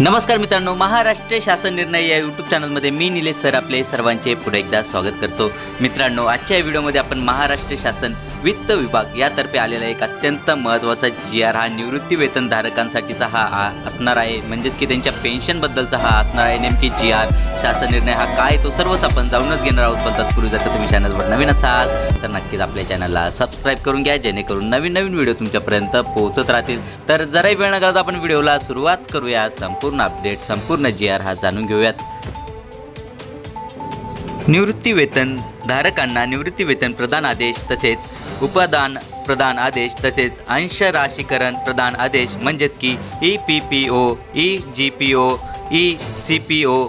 नमस्कार मित्रांनो महाराष्ट्र शासन निर्णय या यूट्यूब चॅनलमध्ये मी निलेश सर आपले सर्वांचे पुढे एकदा स्वागत करतो. मित्रांनो आजच्या व्हिडिओमध्ये आपण महाराष्ट्र शासन वित्त विभाग यातर्फे आलेला एक अत्यंत महत्त्वाचा जी आर हा निवृत्ती वेतन धारकांसाठीचा हा असणार आहे. म्हणजेच की त्यांच्या पेन्शनबद्दलचा हा असणार आहे. नेमकी जी आर शासन निर्णय हा काय तो सर्वच आपण जाऊनच घेणार आहोत. पण तत्पूर्वी जर तुम्ही चॅनलवर नवीन असाल तर नक्कीच आपल्या चॅनलला सबस्क्राईब करून घ्या. जेणेकरून नवीन नवीन व्हिडिओ तुमच्यापर्यंत पोहोचत राहतील. तर जराही वेळ न घालता आपण व्हिडिओला सुरुवात करूया. संपूर्ण अपडेट संपूर्ण जी आर हा जाणून घेऊयात. निवृत्ती वेतन धारकांना निवृत्ती वेतन प्रदान आदेश तसेच उपदान प्रदान आदेश तसेच अंश राशीकरण प्रदान आदेश म्हणजेच की E P P O E G P O E C P O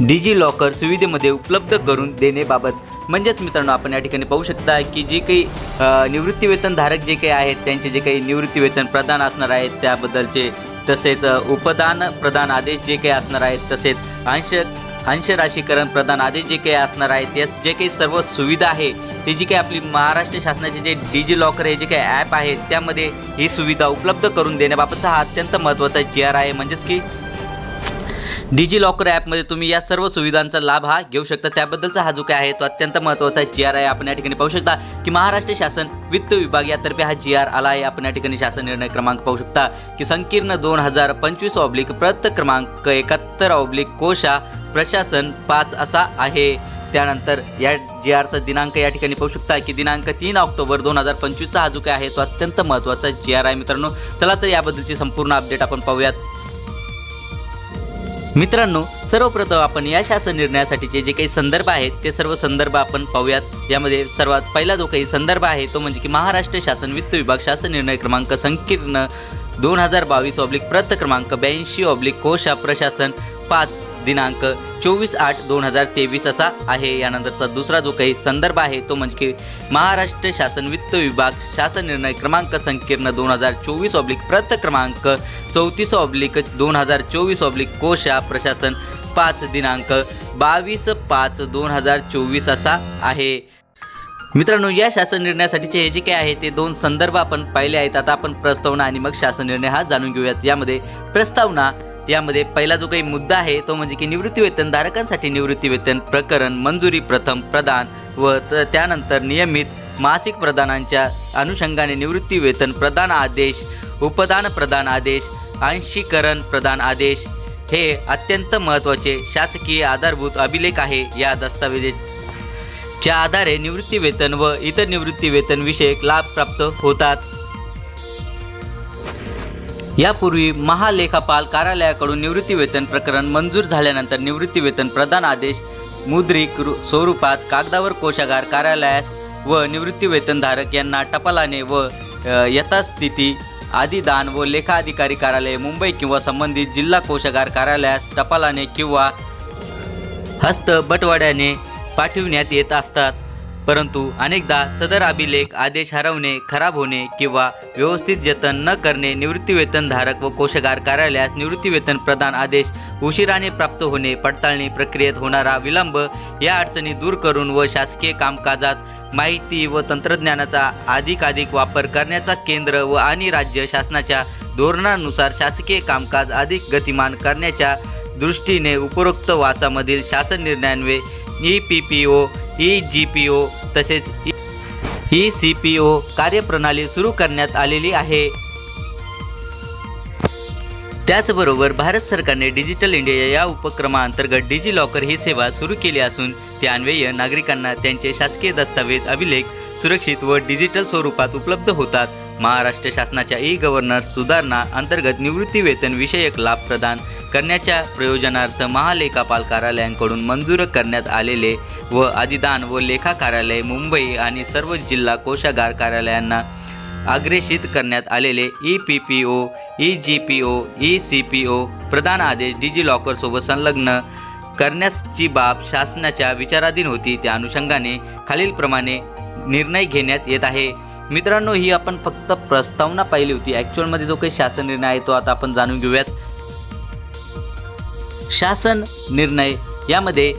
DigiLocker सुविधेमध्ये उपलब्ध करून देण्याबाबत. म्हणजेच मित्रांनो आपण या ठिकाणी पाहू शकता की जे काही निवृत्तीवेतनधारक जे काही आहेत त्यांचे जे काही निवृत्तीवेतन प्रदान असणार आहेत त्याबद्दलचे तसेच उपदान प्रदान आदेश जे काही असणार आहेत तसेच अंश अंश राशीकरण प्रदान आदेश जे काही असणार आहेत या जे काही सर्व सुविधा आहे ती जी काही आपली महाराष्ट्र शासनाचे जे डिजी लॉकर हे जे काही ॲप आहेत त्यामध्ये ही सुविधा उपलब्ध करून देण्याबाबतचा हा अत्यंत महत्त्वाचा जी आर आहे. म्हणजेच की डिजी लॉकर ॲपमध्ये तुम्ही या सर्व सुविधांचा लाभ हा घेऊ शकता. त्याबद्दलचा हा जो काय आहे तो अत्यंत महत्त्वाचा जी आर आहे. आपण या ठिकाणी पाहू शकता की महाराष्ट्र शासन वित्त विभाग यातर्फे हा जी आर आला आहे आपण या ठिकाणी शासन निर्णय क्रमांक पाहू शकता की संकीर्ण दोन हजार पंचवीस ऑब्लिक प्रत क्रमांक एकाहत्तर ऑब्लिक कोशा प्रशासन पाच असा आहे. त्यानंतर या जी आरचा दिनांक या ठिकाणी पाहू शकता की दिनांक तीन ऑक्टोबर दोन हजार पंचवीसचा हा जो काय आहे तो अत्यंत महत्त्वाचा जी आर आहे मित्रांनो. चला तर याबद्दलची संपूर्ण अपडेट आपण पाहूयात. मित्रांनो सर्वप्रथम आपण या शासन निर्णयासाठीचे जे काही संदर्भ आहेत ते सर्व संदर्भ आपण पाहूयात. यामध्ये सर्वात पहिला जो काही संदर्भ आहे तो म्हणजे की महाराष्ट्र शासन वित्त विभाग शासन निर्णय क्रमांक संकीर्ण दोन हजार बावीस ऑब्लिक प्रत क्रमांक ब्याऐंशी ऑब्लिक कोशा प्रशासन पाच दिनांक चोवीस आठ दोन हजार तेवीस असा आहे. यानंतरचा दुसरा जो काही संदर्भ आहे तो म्हणजे महाराष्ट्र शासन वित्त विभाग शासन निर्णय क्रमांक संकीर्ण दोन हजार चोवीस ऑब्लिक प्रत क्रमांक चौतीस ऑब्लिक दोन हजार चोवीस ऑब्लिक कोशा प्रशासन पाच दिनांक बावीस पाच दोन हजार चोवीस असा आहे. मित्रांनो या शासन निर्णयासाठीचे हे जे काय आहे ते दोन संदर्भ आपण पाहिले आहेत. आता आपण प्रस्तावना आणि मग शासन निर्णय हा जाणून घेऊयात. यामध्ये प्रस्तावना यामध्ये पहिला जो काही मुद्दा आहे तो म्हणजे की निवृत्ती वेतन धारकांसाठी निवृत्ती वेतन प्रकरण मंजुरी प्रथम प्रदान व त्यानंतर नियमित मासिक प्रदानांच्या अनुषंगाने निवृत्ती वेतन प्रदान आदेश उपदान प्रदान आदेश अंशीकरण प्रदान आदेश हे अत्यंत महत्त्वाचे शासकीय आधारभूत अभिलेख आहे या दस्तावेजेच्या आधारे निवृत्ती वेतन व इतर निवृत्ती वेतन विषयक लाभ प्राप्त होतात. यापूर्वी महालेखापाल कार्यालयाकडून निवृत्तीवेतन प्रकरण मंजूर झाल्यानंतर निवृत्तीवेतन प्रदान आदेश मुद्रिक रु- स्वरूपात कागदावर कोशागार कार्यालयास व निवृत्तीवेतनधारक यांना टपालाने व यथास्थिती आदिदान व लेखा अधिकारी कार्यालय मुंबई किंवा संबंधित जिल्हा कोशागार कार्यालयास टपालाने किंवा हस्त बटवाड्याने पाठविण्यात येत असतात. परंतु अनेकदा सदर अभिलेख आदेश हरवणे खराब होणे किंवा व्यवस्थित जतन न करणे निवृत्तीवेतनधारक व कोशगार कार्यालयास निवृत्तीवेतन प्रदान आदेश उशिराने प्राप्त होणे पडताळणी प्रक्रियेत होणारा विलंब या अडचणी दूर करून व शासकीय कामकाजात माहिती व तंत्रज्ञानाचा अधिकाधिक वापर करण्याचा केंद्र व आणि राज्य शासनाच्या धोरणानुसार शासकीय कामकाज अधिक गतिमान करण्याच्या दृष्टीने उपरोक्त वाचामधील शासन निर्णयान्वये E P P O E G P O तसेच ई सी पी ओ कार्यप्रणाली सुरू करण्यात आलेली आहे. त्याचबरोबर भारत सरकारने डिजिटल इंडिया या उपक्रमाअंतर्गत डिजी लॉकर ही सेवा सुरू केली असून त्यान्वये नागरिकांना त्यांचे शासकीय दस्तावेज अभिलेख सुरक्षित व डिजिटल स्वरूपात उपलब्ध होतात. महाराष्ट्र शासनाच्या ई गव्हर्नन्स सुधारणा अंतर्गत निवृत्ती वेतन विषयक लाभ प्रदान करण्याच्या प्रयोजनार्थ महालेखापाल कार्यालयांकडून मंजूर करण्यात आलेले व अधिदान व लेखा कार्यालय मुंबई आणि सर्व जिल्हा कोशागार कार्यालयांना अग्रेषित करण्यात आलेले E P P O E G P O E C P O प्रदान आदेश डिजी लॉकरसोबत संलग्न करण्याची बाब शासनाच्या विचाराधीन होती. त्या अनुषंगाने खालीलप्रमाणे निर्णय घेण्यात येत आहे. मित्रांनो ही आपण फक्त प्रस्तावना पाहिली होती. ॲक्च्युअलमध्ये जो काही शासन निर्णय आहे तो आता आपण जाणून घेऊयात. शासन निर्णय. यामध्ये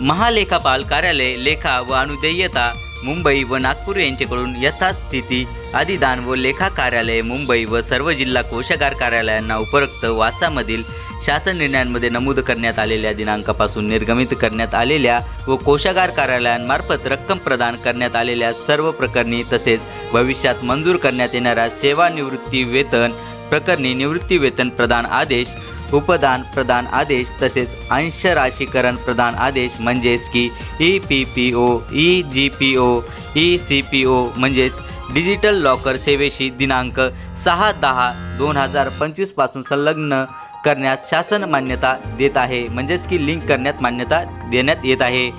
महालेखापाल कार्यालय लेखा व अनुदेयता मुंबई व नागपूर यांच्याकडून यथास्थिती अधिदान व लेखा कार्यालय मुंबई व सर्व जिल्हा कोशागार कार्यालयांना उपरोक्त वाचामधील शासन निर्णयांमध्ये नमूद करण्यात आलेल्या दिनांकापासून निर्गमित करण्यात आलेल्या व कोशागार कार्यालयांमार्फत रक्कम प्रदान करण्यात आलेल्या सर्व प्रकरणी तसेच भविष्यात मंजूर करण्यात येणाऱ्या सेवानिवृत्ती वेतन प्रकरणी निवृत्ती वेतन प्रदान आदेश उपदान प्रदान आदेश तसेच अंश राशीकरण प्रदान आदेश म्हणजेच की E P P O E G P O E C P O म्हणजेच डिजिटल लॉकर सेवेशी दिनांक सहा दहा दोन हजार पंचवीसपासून संलग्न करण्यास शासन मान्यता देत आहे. म्हणजेच की लिंक करण्यात मान्यता देण्यात येत आहे.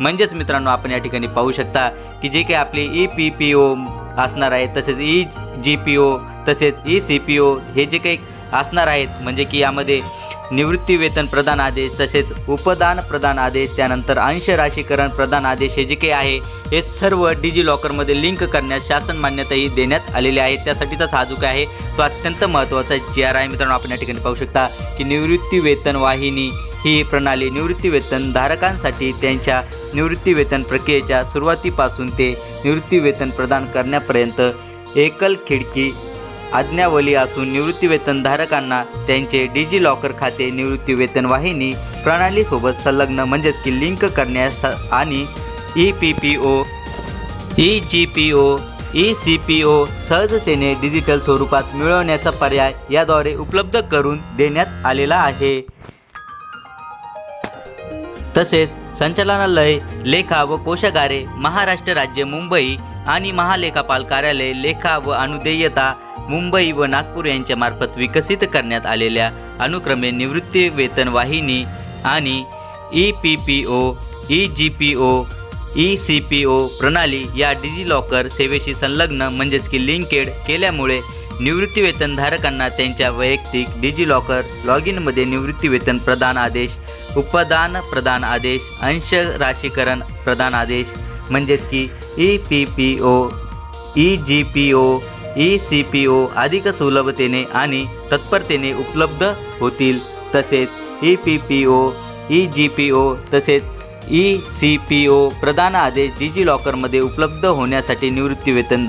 म्हणजेच मित्रांनो आपण या ठिकाणी पाहू शकता की जे काही आपले ई पी पी ओ असणार आहे तसेच ई जी पी ओ तसेच ई सी पी ओ हे जे काही असणार आहेत. म्हणजे की यामध्ये निवृत्तीवेतन प्रदान आदेश तसेच उपदान प्रदान आदेश त्यानंतर अंश राशीकरण प्रदान आदेश हे जे काही आहे हे सर्व डिजी लॉकरमध्ये लिंक करण्यास शासन मान्यताही देण्यात आलेली आहे. त्यासाठीचाच हा जो काय आहे तो अत्यंत महत्त्वाचा जी आर आहे मित्रांनो आपण या ठिकाणी पाहू शकता की निवृत्तीवेतन वाहिनी ही प्रणाली निवृत्तीवेतन धारकांसाठी त्यांच्या निवृत्तीवेतन प्रक्रियेच्या सुरुवातीपासून ते निवृत्तीवेतन प्रदान करण्यापर्यंत एकल खिडकी आज्ञावली असून निवृत्तीवेतनधारकांना धारकांना त्यांचे डिजी लॉकर खाते निवृत्तीवेतन वाहिनी प्रणालीसोबत संलग्न म्हणजेच की लिंक करण्यास आणि E P P O E G P O E C P O सहजतेने डिजिटल स्वरूपात मिळवण्याचा पर्याय याद्वारे उपलब्ध करून देण्यात आलेला आहे. तसेच संचालनालय लेखा व कोशागारे महाराष्ट्र राज्य मुंबई आणि महालेखापाल कार्यालय लेखा व अनुदेयता मुंबई व नागपूर यांच्या मार्फत विकसित करण्यात आलेल्या अनुक्रमे निवृत्ती वेतन वाहिनी आणि E P P O E G P O E C P O प्रणाली या डिजिलॉकर सेवेशी संलग्न म्हणजेच की लिंकेड केल्यामुळे निवृत्तीवेतनधारकांना त्यांच्या वैयक्तिक डिजिलॉकर लॉग इनमध्ये निवृत्तीवेतन प्रदान आदेश उपदान प्रदान आदेश अंश राशीकरण प्रदान आदेश म्हणजेच की E P P O E G P O E C P O अधिक सुलभतेने आणि तत्परतेने उपलब्ध होतील. तसेच E P P O E G P O तसेच ई सी पी ओ प्रदान आदेश डिजिलॉकरमध्ये उपलब्ध होण्यासाठी निवृत्ती वेतन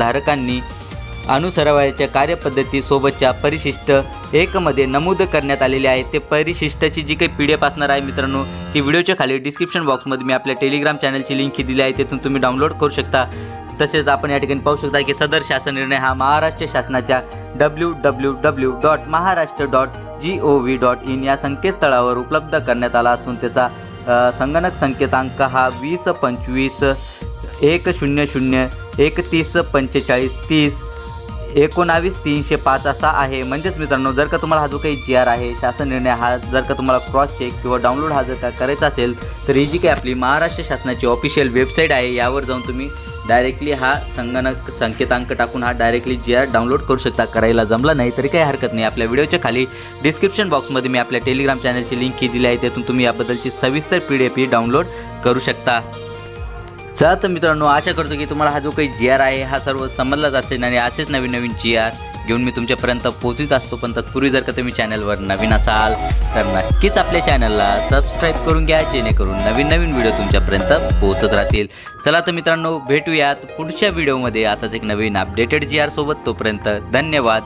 अनुसरावयाच्या कार्यपद्धतीसोबतच्या परिशिष्ट एकमध्ये नमूद करण्यात आलेले आहे ते परिशिष्टाची जी काही पी डी एफ असणार आहे मित्रांनो ती व्हिडिओच्या खाली डिस्क्रिप्शन बॉक्समध्ये मी आपल्या टेलिग्राम चॅनलची लिंक दिली आहे. तिथून तुम्ही डाउनलोड करू शकता. तसेच आपण या ठिकाणी पाहू शकता की सदर शासन निर्णय हा महाराष्ट्र शासनाच्या W W W dot Maharashtra dot G O V dot in या संकेतस्थळावर उपलब्ध करण्यात आला असून त्याचा संगणक संकेतांक हा वीस पंचवीस एक शून्य शून्य एकतीस पंचेचाळीस तीस एकोणावीस तीनशे पाच असा आहे. म्हणजेच मित्रांनो जर का तुम्हाला हा जो काही जी आर आहे शासन निर्णय हा जर का तुम्हाला क्रॉस चेक किंवा डाउनलोड हा जर का करायचा असेल तर ही जी काही आपली महाराष्ट्र शासनाची ऑफिशियल वेबसाईट आहे. यावर जाऊन तुम्ही डायरेक्टली हा संगणक संकेतांक टाकून हा डायरेक्टली जी आर डाउनलोड करू शकता. करायला जमला नाही तरी काही हरकत नाही. आपल्या व्हिडिओच्या खाली डिस्क्रिप्शन बॉक्समध्ये मी आपल्या टेलिग्राम चॅनलची लिंक ही दिली आहे. त्यातून तुम्ही याबद्दलची सविस्तर पी डी एफ ही डाउनलोड करू शकता. चला तर मित्रांनो आशा करतो की तुम्हाला हा जो काही जी आर आहे हा सर्व समजलाच असेल आणि असेच नवीन नवीन जी आर घेऊन मी तुमच्यापर्यंत पोहोचत असतो. पण तत्पूर्वी जर का तुम्ही चॅनलवर नवीन असाल तर नक्कीच आपल्या चॅनलला सबस्क्राईब करून घ्या जेणेकरून नवीन नवीन व्हिडिओ तुमच्यापर्यंत पोहोचत राहतील. चला तर मित्रांनो भेटूयात पुढच्या व्हिडिओमध्ये. असाच एक नवीन अपडेटेड जी आर सोबत. तोपर्यंत धन्यवाद.